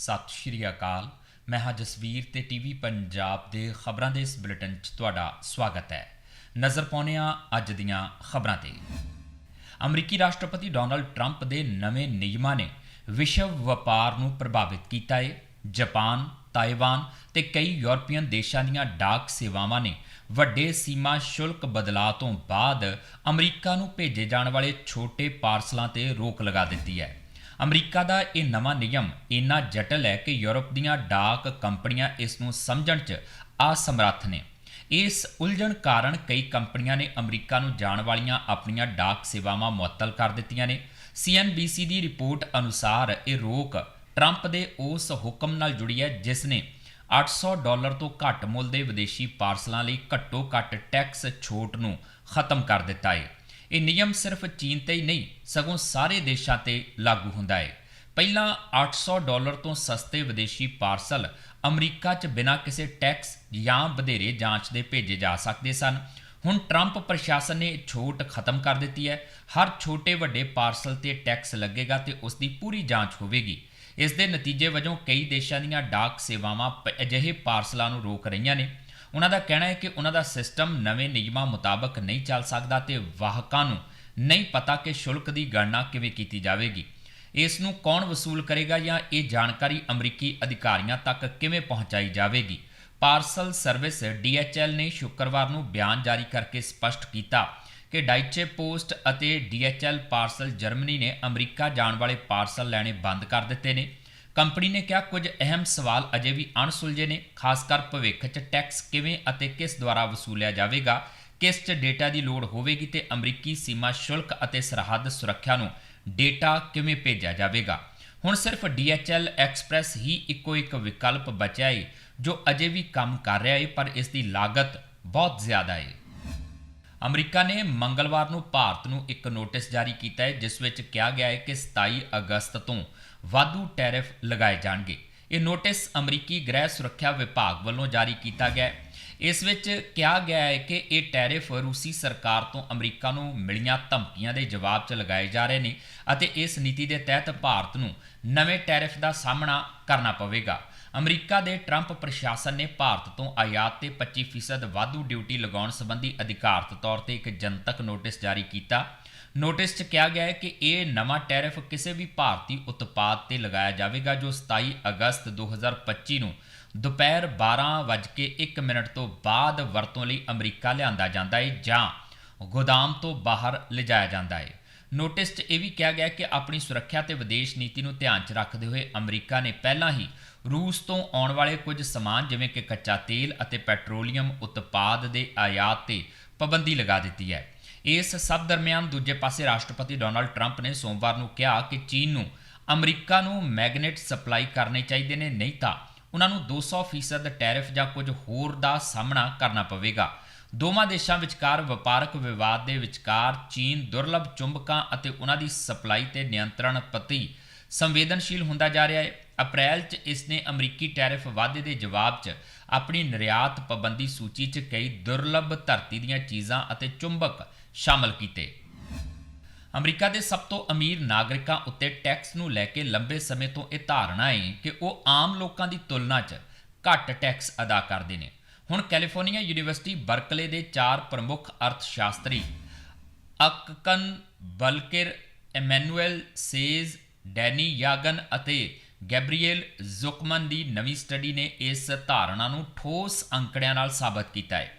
ਸਤਿ ਸ਼੍ਰੀ ਅਕਾਲ। ਮੈਂ ਹਾਂ ਜਸਵੀਰ ਤੇ ਟੀਵੀ ਪੰਜਾਬ ਦੇ ਖਬਰਾਂ ਦੇ ਇਸ ਬੁਲੇਟਿਨ 'ਚ ਤੁਹਾਡਾ ਸਵਾਗਤ ਹੈ। ਨਜ਼ਰ ਪਾਉਂਦੇ ਹਾਂ ਅੱਜ ਦੀਆਂ ਖਬਰਾਂ ਤੇ। ਅਮਰੀਕੀ ਰਾਸ਼ਟਰਪਤੀ ਡੋਨਲਡ ਟਰੰਪ ਦੇ ਨਵੇਂ ਨਿਯਮਾਂ ਨੇ ਵਿਸ਼ਵ ਵਪਾਰ ਨੂੰ ਪ੍ਰਭਾਵਿਤ ਕੀਤਾ ਹੈ ਜਾਪਾਨ ਤਾਈਵਾਨ ਤੇ ਕਈ ਯੂਰਪੀਅਨ ਦੇਸ਼ਾਂ ਦੀਆਂ ਡਾਕ ਸੇਵਾਵਾਂ ਨੇ ਵੱਡੇ ਸੀਮਾ ਸ਼ੁਲਕ ਬਦਲਾਅ ਤੋਂ ਬਾਅਦ ਅਮਰੀਕਾ ਨੂੰ ਭੇਜੇ ਜਾਣ ਵਾਲੇ ਛੋਟੇ ਪਾਰਸਲਾਂ ਤੇ ਰੋਕ ਲਗਾ ਦਿੱਤੀ ਹੈ। ਅਮਰੀਕਾ ਦਾ ਇਹ ਨਵਾਂ ਨਿਯਮ ਇੰਨਾ ਜਟਲ ਹੈ ਕਿ ਯੂਰਪ ਦੀਆਂ ਡਾਕ ਕੰਪਨੀਆਂ ਇਸ ਨੂੰ ਸਮਝਣ 'ਚ ਅਸਮਰੱਥ ਨੇ। ਇਸ ਉਲਝਣ ਕਾਰਨ ਕਈ ਕੰਪਨੀਆਂ ਨੇ ਅਮਰੀਕਾ ਨੂੰ ਜਾਣ ਵਾਲੀਆਂ ਆਪਣੀਆਂ ਡਾਕ ਸੇਵਾਵਾਂ ਮੁਅੱਤਲ ਕਰ ਦਿੱਤੀਆਂ ਨੇ। CNBC ਦੀ ਰਿਪੋਰਟ ਅਨੁਸਾਰ ਇਹ ਰੋਕ ਟਰੰਪ ਦੇ ਉਸ ਹੁਕਮ ਨਾਲ ਜੁੜੀ ਹੈ ਜਿਸ ਨੇ 800 ਡਾਲਰ ਤੋਂ ਘੱਟ ਮੁੱਲ ਦੇ ਵਿਦੇਸ਼ੀ ਪਾਰਸਲਾਂ ਲਈ ਘੱਟੋ ਘੱਟ ਟੈਕਸ ਛੋਟ ਨੂੰ ਖਤਮ ਕਰ ਦਿੱਤਾ ਹੈ। ਇਹ ਨਿਯਮ ਸਿਰਫ ਚੀਨ ਤੇ ਹੀ ਨਹੀਂ, ਸਗੋਂ ਸਾਰੇ ਦੇਸ਼ਾਂ ਤੇ ਲਾਗੂ ਹੁੰਦਾ ਹੈ। ਪਹਿਲਾਂ 800 ਡਾਲਰ ਤੋਂ ਸਸਤੇ ਵਿਦੇਸ਼ੀ ਪਾਰਸਲ ਅਮਰੀਕਾ 'ਚ ਬਿਨਾਂ ਕਿਸੇ ਟੈਕਸ ਜਾਂ ਵਧੇਰੇ ਜਾਂਚ ਦੇ ਭੇਜੇ ਜਾ ਸਕਦੇ ਸਨ। ਹੁਣ ਟਰੰਪ ਪ੍ਰਸ਼ਾਸਨ ਨੇ ਛੋਟ ਖਤਮ ਕਰ ਦਿੱਤੀ ਹੈ। ਹਰ ਛੋਟੇ ਵੱਡੇ ਪਾਰਸਲ ਤੇ ਟੈਕਸ ਲੱਗੇਗਾ ਤੇ ਉਸ ਦੀ ਪੂਰੀ ਜਾਂਚ ਹੋਵੇਗੀ। ਇਸ ਦੇ ਨਤੀਜੇ ਵਜੋਂ ਕਈ ਦੇਸ਼ਾਂ ਦੀਆਂ ਡਾਕ ਸੇਵਾਵਾਂ ਪ- ਅਜਿਹੇ ਪਾਰਸਲਾਂ ਨੂੰ ਰੋਕ ਰਹੀਆਂ ਨੇ। ਉਹਨਾਂ ਦਾ ਕਹਿਣਾ ਹੈ ਕਿ ਉਹਨਾਂ ਦਾ ਸਿਸਟਮ ਨਵੇਂ ਨਿਯਮਾਂ ਮੁਤਾਬਕ ਨਹੀਂ ਚੱਲ ਸਕਦਾ ਤੇ ਵਾਹਕਾਂ ਨੂੰ ਨਹੀਂ ਪਤਾ ਕਿ ਸ਼ੁਲਕ ਦੀ ਗਣਨਾ ਕਿਵੇਂ ਕੀਤੀ ਜਾਵੇਗੀ। ਇਸ ਨੂੰ ਕੌਣ ਵਸੂਲ ਕਰੇਗਾ ਜਾਂ ਇਹ ਜਾਣਕਾਰੀ ਅਮਰੀਕੀ ਅਧਿਕਾਰੀਆਂ ਤੱਕ ਕਿਵੇਂ ਪਹੁੰਚਾਈ ਜਾਵੇਗੀ? ਪਾਰਸਲ ਸਰਵਿਸ DHL ਨੇ ਸ਼ੁੱਕਰਵਾਰ ਨੂੰ ਬਿਆਨ ਜਾਰੀ ਕਰਕੇ ਸਪਸ਼ਟ ਕੀਤਾ ਕਿ ਡਾਈਚੇ ਪੋਸਟ ਅਤੇ DHL ਪਾਰਸਲ ਜਰਮਨੀ ਨੇ ਅਮਰੀਕਾ ਜਾਣ ਵਾਲੇ ਪਾਰਸਲ ਲੈਣੇ ਬੰਦ ਕਰ ਦਿੱਤੇ ਨੇ। ਕੰਪਨੀ ਨੇ ਕਿਹਾ, ਕੁਝ ਅਹਿਮ ਸਵਾਲ ਅਜੇ ਵੀ ਅਣਸੁਲਝੇ ਨੇ, ਖਾਸ ਕਰ ਭਵਿੱਖ 'ਚ ਟੈਕਸ ਕਿਵੇਂ ਅਤੇ ਕਿਸ ਦੁਆਰਾ ਵਸੂਲਿਆ ਜਾਵੇਗਾ, ਕਿਸ 'ਚ ਡੇਟਾ ਦੀ ਲੋੜ ਹੋਵੇਗੀ ਤੇ ਅਮਰੀਕੀ ਸੀਮਾ ਸ਼ੁਲਕ ਅਤੇ ਸਰਹੱਦ ਸੁਰੱਖਿਆ ਨੂੰ ਡੇਟਾ ਕਿਵੇਂ ਭੇਜਿਆ ਜਾਵੇਗਾ। ਹੁਣ ਸਿਰਫ DHL ਐਕਸਪ੍ਰੈਸ ਹੀ ਇੱਕੋ ਇੱਕ ਵਿਕਲਪ ਬਚਿਆ ਹੈ ਜੋ ਅਜੇ ਵੀ ਕੰਮ ਕਰ ਰਿਹਾ ਹੈ ਪਰ ਇਸ ਦੀ ਲਾਗਤ ਬਹੁਤ ਜ਼ਿਆਦਾ ਹੈ ਅਮਰੀਕਾ ਨੇ ਮੰਗਲਵਾਰ ਨੂੰ ਭਾਰਤ ਨੂੰ ਇੱਕ ਨੋਟਿਸ ਜਾਰੀ ਕੀਤਾ ਹੈ, ਜਿਸ ਵਿੱਚ ਕਿਹਾ ਗਿਆ ਹੈ ਕਿ 27 ਅਗਸਤ ਤੋਂ ਵਾਧੂ ਟੈਰਿਫ ਲਗਾਏ ਜਾਣਗੇ। ਇਹ ਨੋਟਿਸ ਅਮਰੀਕੀ ਗ੍ਰਹਿ ਸੁਰੱਖਿਆ ਵਿਭਾਗ ਵੱਲੋਂ ਜਾਰੀ ਕੀਤਾ ਗਿਆ ਹੈ। ਇਸ ਵਿੱਚ ਕਿਹਾ ਗਿਆ ਹੈ ਕਿ ਇਹ ਟੈਰਿਫ ਰੂਸੀ ਸਰਕਾਰ ਤੋਂ ਅਮਰੀਕਾ ਨੂੰ ਮਿਲੀਆਂ ਧਮਕੀਆਂ ਦੇ ਜਵਾਬ 'ਚ ਲਗਾਏ ਜਾ ਰਹੇ ਨੇ ਅਤੇ ਇਸ ਨੀਤੀ ਦੇ ਤਹਿਤ ਭਾਰਤ ਨੂੰ ਨਵੇਂ ਟੈਰਿਫ ਦਾ ਸਾਹਮਣਾ ਕਰਨਾ ਪਵੇਗਾ। ਅਮਰੀਕਾ ਦੇ ਟਰੰਪ ਪ੍ਰਸ਼ਾਸਨ ਨੇ ਭਾਰਤ ਤੋਂ ਆਯਾਤ ਤੇ 25% ਵਾਧੂ ਡਿਊਟੀ ਲਗਾਉਣ ਸੰਬੰਧੀ ਅਧਿਕਾਰਤ ਤੌਰ ਤੇ ਇੱਕ ਜਨਤਕ ਨੋਟਿਸ ਜਾਰੀ ਕੀਤਾ। ਨੋਟਿਸ 'ਚ ਕਿਹਾ ਗਿਆ ਹੈ ਕਿ ਇਹ ਨਵਾਂ ਟੈਰਿਫ ਕਿਸੇ ਵੀ ਭਾਰਤੀ ਉਤਪਾਦ ਤੇ ਲਗਾਇਆ ਜਾਵੇਗਾ ਜੋ 27 ਅਗਸਤ 2025 ਨੂੰ ਦੁਪਹਿਰ 12:01 ਮਿੰਟ ਤੋਂ ਬਾਅਦ ਵਰਤੋਂ ਲਈ ਅਮਰੀਕਾ ਲਿਆਂਦਾ ਜਾਂਦਾ ਹੈ ਜਾਂ ਗੋਦਾਮ ਤੋਂ ਬਾਹਰ ਲਿਜਾਇਆ ਜਾਂਦਾ ਹੈ। ਨੋਟਿਸ 'ਚ ਇਹ ਵੀ ਕਿਹਾ ਗਿਆ ਕਿ ਆਪਣੀ ਸੁਰੱਖਿਆ ਤੇ ਵਿਦੇਸ਼ ਨੀਤੀ ਨੂੰ ਧਿਆਨ 'ਚ ਰੱਖਦੇ ਹੋਏ ਅਮਰੀਕਾ ਨੇ ਪਹਿਲਾਂ ਹੀ ਰੂਸ ਤੋਂ ਆਉਣ ਵਾਲੇ ਕੁਝ ਸਮਾਨ ਜਿਵੇਂ ਕਿ ਕੱਚਾ ਤੇਲ ਅਤੇ ਪੈਟਰੋਲੀਅਮ ਉਤਪਾਦ ਦੇ ਆਯਾਤ ਤੇ ਪਾਬੰਦੀ ਲਗਾ ਦਿੱਤੀ ਹੈ। ਇਸ ਸਭ ਦਰਮਿਆਨ ਦੂਜੇ ਪਾਸੇ ਰਾਸ਼ਟਰਪਤੀ ਡੋਨਾਲਡ ਟਰੰਪ ਨੇ ਸੋਮਵਾਰ ਨੂੰ ਕਿਹਾ ਕਿ ਚੀਨ ਨੂੰ ਅਮਰੀਕਾ ਨੂੰ ਮੈਗਨੇਟ ਸਪਲਾਈ ਕਰਨੇ ਚਾਹੀਦੇ ਨੇ, ਨਹੀਂ ਤਾਂ ਉਹਨਾਂ ਨੂੰ 200% ਟੈਰਿਫ ਜਾਂ ਕੁਝ ਹੋਰ ਦਾ ਸਾਹਮਣਾ ਕਰਨਾ ਪਵੇਗਾ। ਦੋਵਾਂ ਦੇਸ਼ਾਂ ਵਿਚਕਾਰ ਵਪਾਰਕ ਵਿਵਾਦ ਦੇ ਵਿਚਕਾਰ ਚੀਨ ਦੁਰਲੱਭ ਚੁੰਬਕਾਂ ਅਤੇ ਉਹਨਾਂ ਦੀ ਸਪਲਾਈ ਤੇ ਨਿਯੰਤਰਣ ਪ੍ਰਤੀ ਸੰਵੇਦਨਸ਼ੀਲ ਹੁੰਦਾ ਜਾ ਰਿਹਾ ਹੈ। ਅਪ੍ਰੈਲ 'ਚ ਇਸ ਨੇ ਅਮਰੀਕੀ ਟੈਰਿਫ ਵਾਧੇ ਦੇ ਜਵਾਬ 'ਚ ਆਪਣੀ ਨਿਰਯਾਤ ਪਾਬੰਦੀ ਸੂਚੀ 'ਚ ਕਈ ਦੁਰਲੱਭ ਧਰਤੀ ਦੀਆਂ ਚੀਜ਼ਾਂ ਅਤੇ ਚੁੰਬਕ ਸ਼ਾਮਲ ਕੀਤੇ। ਅਮਰੀਕਾ ਦੇ ਸਭ ਤੋਂ ਅਮੀਰ ਨਾਗਰਿਕਾਂ ਉੱਤੇ ਟੈਕਸ ਨੂੰ ਲੈ ਕੇ ਲੰਬੇ ਸਮੇਂ ਤੋਂ ਇਹ ਧਾਰਨਾ ਹੈ ਕਿ ਉਹ ਆਮ ਲੋਕਾਂ ਦੀ ਤੁਲਨਾ 'ਚ ਘੱਟ ਟੈਕਸ ਅਦਾ ਕਰਦੇ ਨੇ। ਹੁਣ ਕੈਲੀਫੋਰਨੀਆ ਯੂਨੀਵਰਸਿਟੀ ਬਰਕਲੇ ਦੇ ਚਾਰ ਪ੍ਰਮੁੱਖ ਅਰਥਸ਼ਾਸਤਰੀ ਅਕਕਨ ਬਲਕਿਰ, ਐਮੈਨੂਅਲ ਸੇਜ਼, ਡੈਨੀ ਯਾਗਨ ਅਤੇ ਗੈਬਰੀਏਲ ਜ਼ੁਕਮਨ ਦੀ ਨਵੀਂ ਸਟੱਡੀ ਨੇ ਇਸ ਧਾਰਨਾ ਨੂੰ ਠੋਸ ਅੰਕੜਿਆਂ ਨਾਲ ਸਾਬਤ ਕੀਤਾ ਹੈ।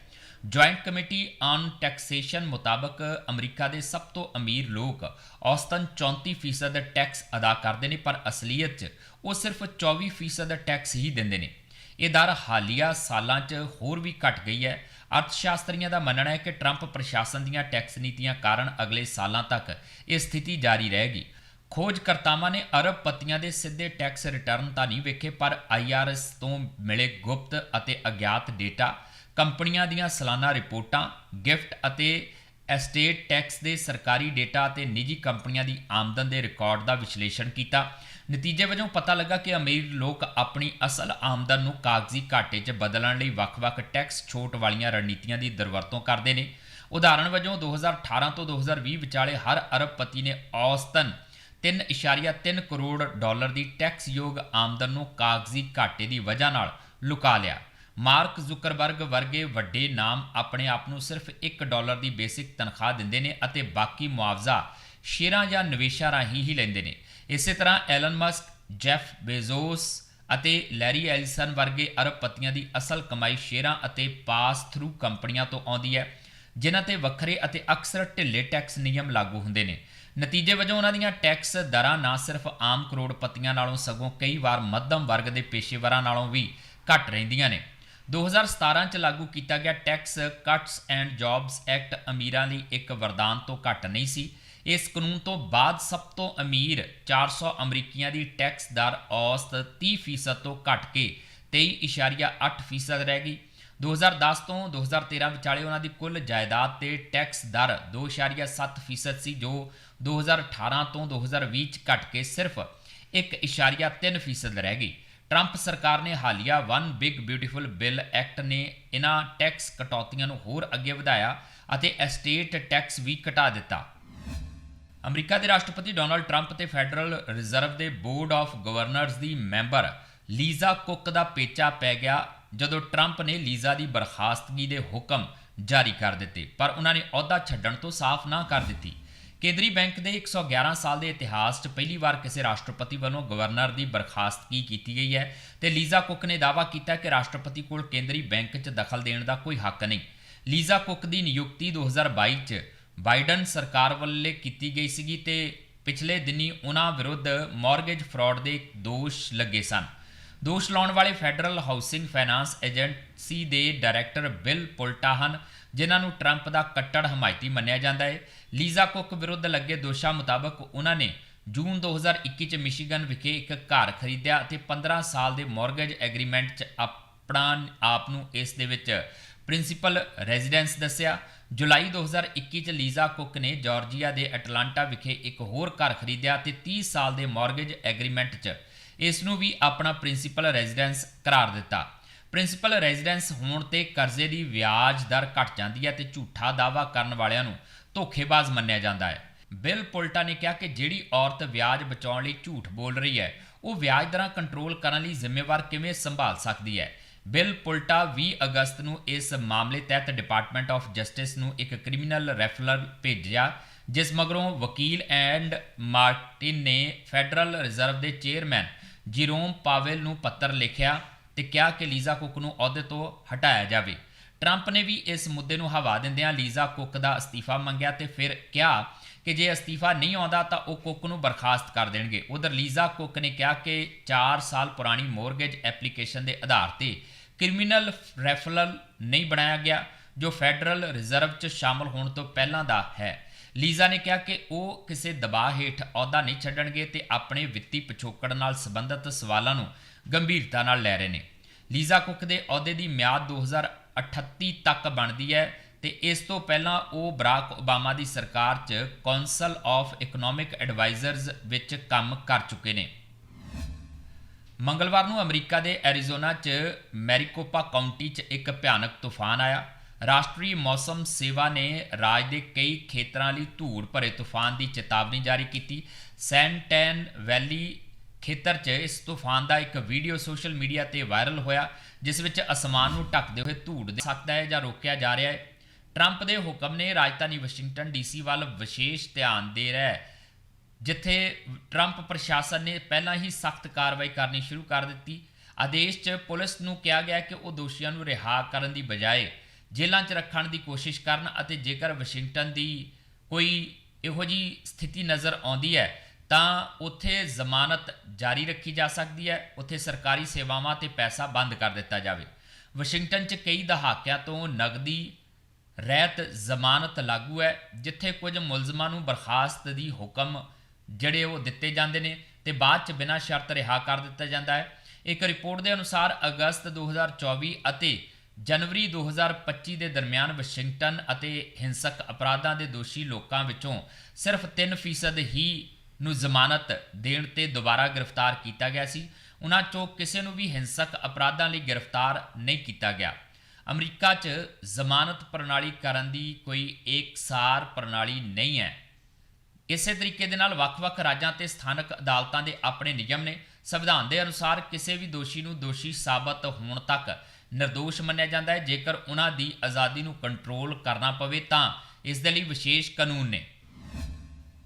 ਜੁਆਇੰਟ ਕਮੇਟੀ ਔਨ ਟੈਕਸੇਸ਼ਨ ਮੁਤਾਬਕ ਅਮਰੀਕਾ ਦੇ ਸਭ ਤੋਂ ਅਮੀਰ ਲੋਕ ਔਸਤਨ 34% ਟੈਕਸ ਅਦਾ ਕਰਦੇ ਨੇ, ਪਰ ਅਸਲੀਅਤ 'ਚ ਉਹ ਸਿਰਫ 24% ਟੈਕਸ ਹੀ ਦਿੰਦੇ ਨੇ। ਇਹ ਦਰ ਹਾਲੀਆ ਸਾਲਾਂ 'ਚ ਹੋਰ ਵੀ ਘਟ ਗਈ ਹੈ। ਅਰਥਸ਼ਾਸਤਰੀਆਂ ਦਾ ਮੰਨਣਾ ਹੈ ਕਿ ਟਰੰਪ ਪ੍ਰਸ਼ਾਸਨ ਦੀਆਂ ਟੈਕਸ ਨੀਤੀਆਂ ਕਾਰਨ ਅਗਲੇ ਸਾਲਾਂ ਤੱਕ ਇਹ ਸਥਿਤੀ ਜਾਰੀ ਰਹੇਗੀ। ਖੋਜਕਰਤਾਵਾਂ ਨੇ ਅਰਬ ਪਤੀਆਂ ਦੇ ਸਿੱਧੇ ਟੈਕਸ ਰਿਟਰਨ ਤਾਂ ਨਹੀਂ ਵੇਖੇ, ਪਰ ਆਈਆਰਐਸ ਤੋਂ ਮਿਲੇ ਗੁਪਤ ਅਤੇ ਅਗਿਆਤ ਡੇਟਾ, ਕੰਪਨੀਆਂ ਦੀਆਂ ਸਾਲਾਨਾ ਰਿਪੋਰਟਾਂ, ਗਿਫਟ ਅਤੇ ਐਸਟੇਟ ਟੈਕਸ ਦੇ ਸਰਕਾਰੀ ਡੇਟਾ ਅਤੇ ਨਿੱਜੀ ਕੰਪਨੀਆਂ ਦੀ ਆਮਦਨ ਦੇ ਰਿਕਾਰਡ ਦਾ ਵਿਸ਼ਲੇਸ਼ਣ ਕੀਤਾ। ਨਤੀਜੇ ਵਜੋਂ ਪਤਾ ਲੱਗਾ ਕਿ ਅਮੀਰ ਲੋਕ ਆਪਣੀ ਅਸਲ ਆਮਦਨ ਨੂੰ ਕਾਗਜ਼ੀ ਘਾਟੇ 'ਚ ਬਦਲਣ ਲਈ ਵੱਖ-ਵੱਖ ਟੈਕਸ ਛੋਟ ਵਾਲੀਆਂ ਰਣਨੀਤੀਆਂ ਦੀ ਦੁਰਵਰਤੋਂ ਕਰਦੇ ਨੇ। ਉਦਾਹਰਣ ਵਜੋਂ 2018 ਤੋਂ 2020 ਵਿਚਾਲੇ ਹਰ ਅਰਬਪਤੀ ਨੇ ਔਸਤਨ 3.3 ਕਰੋੜ ਡਾਲਰ ਦੀ ਟੈਕਸਯੋਗ ਆਮਦਨ ਨੂੰ ਕਾਗਜ਼ੀ ਘਾਟੇ ਦੀ ਵਜ੍ਹਾ ਨਾਲ ਲੁਕਾ ਲਿਆ। ਮਾਰਕ ਜ਼ੁਕਰਬਰਗ ਵਰਗੇ ਵੱਡੇ ਨਾਮ ਆਪਣੇ ਆਪ ਨੂੰ ਸਿਰਫ 1 ਡਾਲਰ ਦੀ ਬੇਸਿਕ ਤਨਖਾਹ ਦਿੰਦੇ ਨੇ ਅਤੇ ਬਾਕੀ ਮੁਆਵਜ਼ਾ ਸ਼ੇਅਰਾਂ ਜਾਂ ਨਿਵੇਸ਼ਾਂ ਰਾਹੀਂ ਹੀ ਲੈਂਦੇ ਨੇ। ਇਸੇ ਤਰ੍ਹਾਂ ਐਲਨ ਮਸਕ ਜੈਫ ਬੇਜ਼ੋਸ ਅਤੇ ਲੈਰੀ ਐਲਿਸਨ ਵਰਗੇ ਅਰਬਪਤੀਆਂ ਦੀ ਅਸਲ ਕਮਾਈ ਸ਼ੇਅਰਾਂ ਅਤੇ ਪਾਸ ਥਰੂ ਕੰਪਨੀਆਂ ਤੋਂ ਆਉਂਦੀ ਹੈ, ਜਿਨ੍ਹਾਂ ਤੇ ਵੱਖਰੇ ਅਤੇ ਅਕਸਰ ਢਿੱਲੇ ਟੈਕਸ ਨਿਯਮ ਲਾਗੂ ਹੁੰਦੇ ਨੇ। ਨਤੀਜੇ ਵਜੋਂ ਉਹਨਾਂ ਦੀਆਂ ਟੈਕਸ ਦਰਾਂ ਨਾ ਸਿਰਫ ਆਮ ਕਰੋੜਪਤੀਆਂ ਨਾਲੋਂ, ਸਗੋਂ ਕਈ ਵਾਰ ਮੱਧਮ ਵਰਗ ਦੇ ਪੇਸ਼ੇਵਰਾਂ ਨਾਲੋਂ ਵੀ ਘੱਟ ਰਹਿੰਦੀਆਂ ਨੇ। 2017 ਚ ਲਾਗੂ ਕੀਤਾ ਗਿਆ tax cuts and jobs act ਅਮੀਰਾਂ ਲਈ ਇੱਕ ਵਰਦਾਨ ਤੋਂ ਘੱਟ ਨਹੀਂ ਸੀ। ਇਸ ਕਾਨੂੰਨ ਤੋਂ ਬਾਅਦ ਸਭ ਤੋਂ ਅਮੀਰ 400 ਅਮਰੀਕੀਆਂ ਦੀ ਟੈਕਸ ਦਰ ਔਸਤ 30% ਤੋਂ ਘਟ ਕੇ 23.8% ਰਹਿ ਗਈ। 2010 ਤੋਂ 2013 ਵਿਚਾਲੇ ਉਹਨਾਂ ਦੀ ਕੁੱਲ ਜਾਇਦਾਦ ਤੇ ਟੈਕਸ ਦਰ 2.7% ਸੀ, ਜੋ 2018 ਤੋਂ 2020 ਚ ਘਟ ਕੇ ਸਿਰਫ 1.3% ਰਹਿ ਗਈ। ਟਰੰਪ ਸਰਕਾਰ ਨੇ ਹਾਲੀਆ one big beautiful bill act ਨੇ ਇਹਨਾਂ ਟੈਕਸ ਕਟੌਤੀਆਂ ਨੂੰ ਹੋਰ ਅੱਗੇ ਵਧਾਇਆ ਅਤੇ ਐਸਟੇਟ ਟੈਕਸ ਵੀ ਘਟਾ ਦਿੱਤਾ। ਅਮਰੀਕਾ ਦੇ ਰਾਸ਼ਟਰਪਤੀ ਡੋਨਾਲਡ ਟਰੰਪ ਤੇ ਫੈਡਰਲ ਰਿਜ਼ਰਵ ਦੇ ਬੋਰਡ ਆਫ ਗਵਰਨਰਸ ਦੀ ਮੈਂਬਰ ਲੀਜ਼ਾ ਕੁੱਕ ਦਾ ਪੇਚਾ ਪੈ ਗਿਆ ਜਦੋਂ ਟਰੰਪ ਨੇ ਲੀਜ਼ਾ ਦੀ ਬਰਖਾਸਤਗੀ ਦੇ ਹੁਕਮ ਜਾਰੀ ਕਰ ਦਿੱਤੇ, ਪਰ ਉਹਨਾਂ ਨੇ ਅਹੁਦਾ ਛੱਡਣ ਤੋਂ ਸਾਫ਼ ਨਾ ਕਰ ਦਿੱਤੀ। ਕੇਂਦਰੀ ਬੈਂਕ ਦੇ 111 ਸਾਲ ਦੇ ਇਤਿਹਾਸ 'ਚ ਪਹਿਲੀ ਵਾਰ ਕਿਸੇ ਰਾਸ਼ਟਰਪਤੀ ਵੱਲੋਂ ਗਵਰਨਰ ਦੀ ਬਰਖਾਸਤਗੀ ਕੀਤੀ ਗਈ ਹੈ ਤੇ ਲੀਜ਼ਾ ਕੁੱਕ ਨੇ ਦਾਅਵਾ ਕੀਤਾ ਕਿ ਰਾਸ਼ਟਰਪਤੀ ਕੋਲ ਕੇਂਦਰੀ ਬੈਂਕ 'ਚ ਦਖਲ ਦੇਣ ਦਾ ਕੋਈ ਹੱਕ ਨਹੀਂ। ਲੀਜ਼ਾ ਕੁੱਕ ਦੀ ਨਿਯੁਕਤੀ 2022 'ਚ ਬਾਈਡਨ ਸਰਕਾਰ ਵੱਲੋਂ ਕੀਤੀ ਗਈ ਸੀਗੀ ਤੇ ਪਿਛਲੇ ਦਿਨੀ ਉਹਨਾਂ ਵਿਰੁੱਧ ਮਾਰਗੇਜ ਫਰਾਡ ਦੇ ਦੋਸ਼ ਲੱਗੇ ਸਨ। ਦੋਸ਼ ਲਾਉਣ ਵਾਲੇ ਫੈਡਰਲ ਹਾਊਸਿੰਗ ਫਾਈਨਾਂਸ ਏਜੰਸੀ ਦੇ ਡਾਇਰੈਕਟਰ ਬਿਲ ਪੁਲਟਾ ਹਨ, ਜਿਨ੍ਹਾਂ ਨੂੰ ਟਰੰਪ ਦਾ ਕੱਟੜ ਹਮਾਇਤੀ ਮੰਨਿਆ ਜਾਂਦਾ ਹੈ। ਲੀਜ਼ਾ ਕੁੱਕ ਵਿਰੁੱਧ ਲੱਗੇ ਦੋਸ਼ਾਂ ਮੁਤਾਬਕ ਉਹਨਾਂ ਨੇ ਜੂਨ 2021 ਚ ਮਿਸ਼ੀਗਨ ਵਿਖੇ ਇੱਕ ਘਰ ਖਰੀਦਿਆ ਅਤੇ 15 ਸਾਲ ਦੇ ਮਾਰਗੇਜ ਐਗਰੀਮੈਂਟ 'ਚ ਆਪਣਾ, ਆਪ ਨੂੰ ਇਸ ਦੇ ਵਿੱਚ ਪ੍ਰਿੰਸੀਪਲ ਰੈਜ਼ੀਡੈਂਸ ਦੱਸਿਆ, ਜੁਲਾਈ 2021 ਚ ਲੀਜ਼ਾ ਕੁੱਕ ਨੇ ਜਾਰਜੀਆ ਦੇ ਐਟਲਾਂਟਾ ਵਿਖੇ ਇੱਕ ਹੋਰ ਘਰ ਖਰੀਦਿਆ ਤੇ 30 ਸਾਲ ਦੇ ਮਾਰਗੇਜ ਐਗਰੀਮੈਂਟ 'ਚ। ਇਸ ਨੂੰ ਵੀ ਆਪਣਾ ਪ੍ਰਿੰਸੀਪਲ ਰੈਜ਼ੀਡੈਂਸ ਕਰਾਰ ਦਿੱਤਾ। ਪ੍ਰਿੰਸੀਪਲ ਰੈਜ਼ੀਡੈਂਸ ਹੋਣ ਤੇ ਕਰਜ਼ੇ ਦੀ ਵਿਆਜ ਦਰ ਘਟ ਜਾਂਦੀ ਹੈ ਤੇ ਝੂਠਾ ਦਾਅਵਾ ਕਰਨ ਵਾਲਿਆਂ ਨੂੰ ਧੋਖੇਬਾਜ਼ ਮੰਨਿਆ ਜਾਂਦਾ ਹੈ। ਬਿਲ ਪੁਲਟਾ ਨੇ ਕਿਹਾ ਕਿ ਜਿਹੜੀ ਔਰਤ ਵਿਆਜ ਬਚਾਉਣ ਲਈ ਝੂਠ ਬੋਲ ਰਹੀ ਹੈ, ਉਹ ਵਿਆਜ ਦਰਾਂ ਕੰਟਰੋਲ ਕਰਨ ਲਈ ਜ਼ਿੰਮੇਵਾਰ ਕਿਵੇਂ ਸੰਭਾਲ ਸਕਦੀ ਹੈ? ਬਿਲ ਪੁਲਟਾ 20 ਅਗਸਤ ਨੂੰ ਇਸ ਮਾਮਲੇ ਤਹਿਤ ਡਿਪਾਰਟਮੈਂਟ ਆਫ ਜਸਟਿਸ ਨੂੰ ਇੱਕ ਕ੍ਰਿਮੀਨਲ ਰੈਫਰਲ ਭੇਜਿਆ, ਜਿਸ ਮਗਰੋਂ ਵਕੀਲ ਐਂਡ ਮਾਰਟਿਨ ਨੇ ਫੈਡਰਲ ਰਿਜ਼ਰਵ ਦੇ ਚੇਅਰਮੈਨ ਜੀਰੋਮ ਪਾਵੇਲ ਨੂੰ ਪੱਤਰ ਲਿਖਿਆ ਤੇ ਕਿਹਾ ਕਿ ਲੀਜ਼ਾ ਕੁੱਕ ਨੂੰ ਅਹੁਦੇ ਤੋਂ ਹਟਾਇਆ ਜਾਵੇ। ਟਰੰਪ ਨੇ ਵੀ ਇਸ ਮੁੱਦੇ ਨੂੰ ਹਵਾ ਦਿੰਦਿਆਂ ਲੀਜ਼ਾ ਕੁੱਕ ਦਾ ਅਸਤੀਫਾ ਮੰਗਿਆ ਤੇ ਫਿਰ ਕਿਹਾ ਕਿ ਜੇ ਅਸਤੀਫਾ ਨਹੀਂ ਆਉਂਦਾ ਤਾਂ ਉਹ ਕੁੱਕ ਨੂੰ ਬਰਖਾਸਤ ਕਰ ਦੇਣਗੇ। ਉਧਰ ਲੀਜ਼ਾ ਕੁੱਕ ਨੇ ਕਿਹਾ ਕਿ 4 ਸਾਲ ਪੁਰਾਣੀ ਮੋਰਗੇਜ ਐਪਲੀਕੇਸ਼ਨ ਦੇ ਆਧਾਰ ਤੇ ਕ੍ਰਿਮੀਨਲ ਰੈਫਰਲ ਨਹੀਂ ਬਣਾਇਆ ਗਿਆ, ਜੋ ਫੈਡਰਲ ਰਿਜ਼ਰਵ 'ਚ ਸ਼ਾਮਲ ਹੋਣ ਤੋਂ ਪਹਿਲਾਂ ਦਾ ਹੈ। ਲੀਜ਼ਾ ਨੇ ਕਿਹਾ ਕਿ ਉਹ ਕਿਸੇ ਦਬਾਅ ਹੇਠ ਅਹੁਦਾ ਨਹੀਂ ਛੱਡਣਗੇ ਤੇ ਆਪਣੇ ਵਿੱਤੀ ਪਿਛੋਕੜ ਨਾਲ ਸੰਬੰਧਿਤ ਸਵਾਲਾਂ ਨੂੰ ਗੰਭੀਰਤਾ ਨਾਲ ਲੈ ਰਹੇ ਨੇ। ਲੀਜ਼ਾ ਕੁੱਕ ਦੇ ਅਹੁਦੇ ਦੀ ਮਿਆਦ 2038 ਤੱਕ ਬਣਦੀ ਹੈ ਤੇ ਇਸ ਤੋਂ ਪਹਿਲਾਂ ਉਹ ਬਰਾਕ ਓਬਾਮਾ ਦੀ ਸਰਕਾਰ 'ਚ ਕੌਂਸਲ ਆਫ ਇਕਨੋਮਿਕ ਐਡਵਾਈਜ਼ਰਸ ਵਿੱਚ ਕੰਮ ਕਰ ਚੁੱਕੇ ਨੇ। ਮੰਗਲਵਾਰ ਨੂੰ ਅਮਰੀਕਾ ਦੇ ਐਰੀਜ਼ੋਨਾ 'ਚ ਮੈਰੀਕੋਪਾ ਕਾਉਂਟੀ 'ਚ ਇੱਕ ਭਿਆਨਕ ਤੂਫਾਨ ਆਇਆ। ਰਾਸ਼ਟਰੀ ਮੌਸਮ ਸੇਵਾ ਨੇ ਰਾਜ ਦੇ ਕਈ ਖੇਤਰਾਂ ਲਈ ਧੂੜ ਭਰੇ ਤੂਫਾਨ ਦੀ ਚੇਤਾਵਨੀ ਜਾਰੀ ਕੀਤੀ। ਸੈਂਟੈਨ ਵੈਲੀ ਖੇਤਰ 'ਚ ਇਸ ਤੂਫਾਨ ਦਾ ਇੱਕ ਵੀਡੀਓ ਸੋਸ਼ਲ ਮੀਡੀਆ ਤੇ ਵਾਇਰਲ ਹੋਇਆ, ਜਿਸ ਵਿੱਚ ਅਸਮਾਨ ਨੂੰ ਢੱਕਦੇ ਹੋਏ ਧੂੜ ਦੇ ਸਕਦਾ ਹੈ ਜਾਂ ਰੋਕਿਆ ਜਾ ਰਿਹਾ ਹੈ। ਟਰੰਪ ਦੇ ਹੁਕਮ ਨੇ ਰਾਜਧਾਨੀ ਵਾਸ਼ਿੰਗਟਨ ਡੀਸੀ ਵੱਲ ਵਿਸ਼ੇਸ਼ ਧਿਆਨ ਦੇ ਰਿਹਾ ਹੈ। ਜਿੱਥੇ ਟਰੰਪ ਪ੍ਰਸ਼ਾਸਨ ਨੇ ਪਹਿਲਾਂ ਹੀ ਸਖਤ ਕਾਰਵਾਈ ਕਰਨੀ ਸ਼ੁਰੂ ਕਰ ਦਿੱਤੀ। ਆਦੇਸ਼ 'ਚ ਪੁਲਿਸ ਨੂੰ ਕਿਹਾ ਗਿਆ ਕਿ ਉਹ ਦੋਸ਼ੀਆਂ ਨੂੰ ਰਿਹਾ ਕਰਨ ਦੀ ਬਜਾਏ ਜੇਲ੍ਹਾਂ 'ਚ ਰੱਖਣ ਦੀ ਕੋਸ਼ਿਸ਼ ਕਰਨ ਅਤੇ ਜੇਕਰ ਵਾਸ਼ਿੰਗਟਨ ਦੀ ਕੋਈ ਇਹੋ ਜੀ ਸਥਿਤੀ ਨਜ਼ਰ ਆਉਂਦੀ ਹੈ, ਤਾਂ ਉੱਥੇ ਜ਼ਮਾਨਤ ਜਾਰੀ ਰੱਖੀ ਜਾ ਸਕਦੀ ਹੈ। ਉੱਥੇ ਸਰਕਾਰੀ ਸੇਵਾਵਾਂ ਤੇ ਪੈਸਾ ਬੰਦ ਕਰ ਦਿੱਤਾ ਜਾਵੇ। ਵਾਸ਼ਿੰਗਟਨ 'ਚ ਕਈ ਦਹਾਕਿਆਂ ਤੋਂ ਨਗਦੀ ਰਹਿਤ ਜ਼ਮਾਨਤ ਲਾਗੂ ਹੈ, ਜਿੱਥੇ ਕੁਝ ਮੁਲਜ਼ਮਾਂ ਨੂੰ ਬਰਖਾਸਤ ਦੀ ਹੁਕਮ ਜਿਹੜੇ ਉਹ ਦਿੱਤੇ ਜਾਂਦੇ ਨੇ ਤੇ ਬਾਅਦ 'ਚ ਬਿਨਾਂ ਸ਼ਰਤ ਰਿਹਾ ਕਰ ਦਿੱਤਾ ਜਾਂਦਾ ਹੈ। ਇੱਕ ਰਿਪੋਰਟ ਦੇ ਅਨੁਸਾਰ ਅਗਸਤ 2024 ਅਤੇ ਜਨਵਰੀ 2025 ਦੇ ਦਰਮਿਆਨ ਵਾਸ਼ਿੰਗਟਨ ਅਤੇ ਹਿੰਸਕ ਅਪਰਾਧਾਂ ਦੇ ਦੋਸ਼ੀ ਲੋਕਾਂ ਵਿੱਚੋਂ ਸਿਰਫ 3% ਹੀ ਨੂੰ ਜ਼ਮਾਨਤ ਦੇਣ ਤੇ ਦੁਬਾਰਾ ਗ੍ਰਿਫਤਾਰ ਕੀਤਾ ਗਿਆ ਸੀ। ਉਹਨਾਂ ਚੋਂ ਕਿਸੇ ਨੂੰ ਵੀ ਹਿੰਸਕ ਅਪਰਾਧਾਂ ਲਈ ਗ੍ਰਿਫਤਾਰ ਨਹੀਂ ਕੀਤਾ ਗਿਆ। ਅਮਰੀਕਾ 'ਚ ਜ਼ਮਾਨਤ ਪ੍ਰਣਾਲੀ ਕਰਨ ਦੀ ਕੋਈ ਇੱਕਸਾਰ ਪ੍ਰਣਾਲੀ ਨਹੀਂ ਹੈ। ਇਸੇ ਤਰੀਕੇ ਦੇ ਨਾਲ ਵੱਖ-ਵੱਖ ਰਾਜਾਂ ਤੇ ਸਥਾਨਕ ਅਦਾਲਤਾਂ ਦੇ ਆਪਣੇ ਨਿਯਮ ਨੇ ਸੰਵਿਧਾਨ ਦੇ ਅਨੁਸਾਰ ਕਿਸੇ ਵੀ ਦੋਸ਼ੀ ਨੂੰ ਦੋਸ਼ੀ ਸਾਬਤ ਹੋਣ ਤੱਕ ਨਿਰਦੋਸ਼ ਮੰਨਿਆ ਜਾਂਦਾ ਹੈ। ਜੇਕਰ ਉਹਨਾਂ ਦੀ ਆਜ਼ਾਦੀ ਨੂੰ ਕੰਟਰੋਲ ਕਰਨਾ ਪਵੇ ਤਾਂ ਇਸ ਦੇ ਲਈ ਵਿਸ਼ੇਸ਼ ਕਾਨੂੰਨ ਨੇ।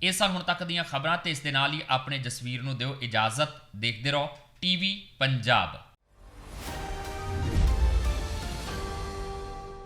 ਇਹ ਸਨ ਹੁਣ ਤੱਕ ਦੀਆਂ ਖਬਰਾਂ ਤੇ ਇਸ ਦੇ ਨਾਲ ਹੀ ਆਪਣੇ ਜਸਵੀਰ ਨੂੰ ਦਿਓ ਇਜਾਜ਼ਤ। ਦੇਖਦੇ ਰਹੋ ਟੀਵੀ ਪੰਜਾਬ।